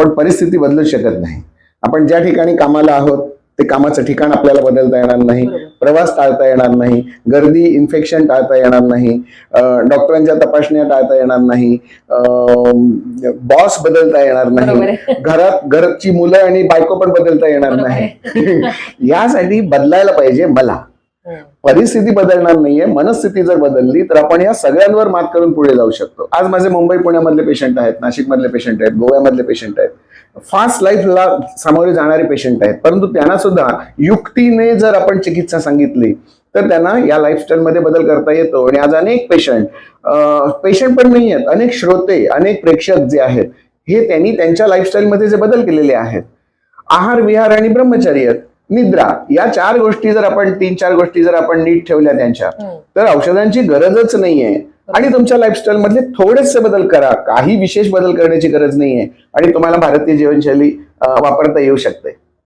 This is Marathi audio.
पण परिस्थिती बदलू शकत नाही. आपण ज्या ठिकाणी कामाला आहोत ते कामाचं ठिकाण आपल्याला बदलता येणार नाही. प्रवास टाळता येणार नाही. गर्दी इन्फेक्शन टाळता येणार नाही. डॉक्टरांच्या तपासण्या टाळता येणार नाही. बॉस बदलता येणार नाही. घरात घरची मुलं आणि बायको पण बदलता येणार नाही. यासाठी बदलायला पाहिजे मला. परिस्थिती बदलणार नाहीये मनस्थिती जर बदलली तर आपण या सगळ्यांवर मात करून पुढे जाऊ शकतो. आज माझे मुंबई पुण्यामधले पेशंट आहेत नाशिक मधले पेशंट आहेत गोव्यामधले पेशंट आहेत. फास्ट लाईफला सामोरे जाणारे पेशंट आहेत परंतु त्यांना सुद्धा युक्तीने जर आपण चिकित्सा सांगितली तर त्यांना या लाईफस्टाईलमध्ये बदल करता येतो. आणि आज अनेक पेशंट पेशंट पण नाही आहेत अनेक श्रोते अनेक प्रेक्षक जे आहेत हे त्यांनी त्यांच्या लाईफस्टाईलमध्ये जे बदल केलेले आहेत. आहार विहार आणि ब्रह्मचर्य निद्रा. या चार गोष्टी जर आपण तीन चार गोष्टी जर आपण नीट ठेवल्या त्यांच्या हम्म. तर औषधांची गरजच नाहीये. आणि तुमच्या लाईफस्टाईल मधले थोडेसे बदल करा. काही विशेष बदल करण्याची गरज नाहीये. आणि तुम्हाला भारतीय जीवनशैली वापरता येऊ शकते.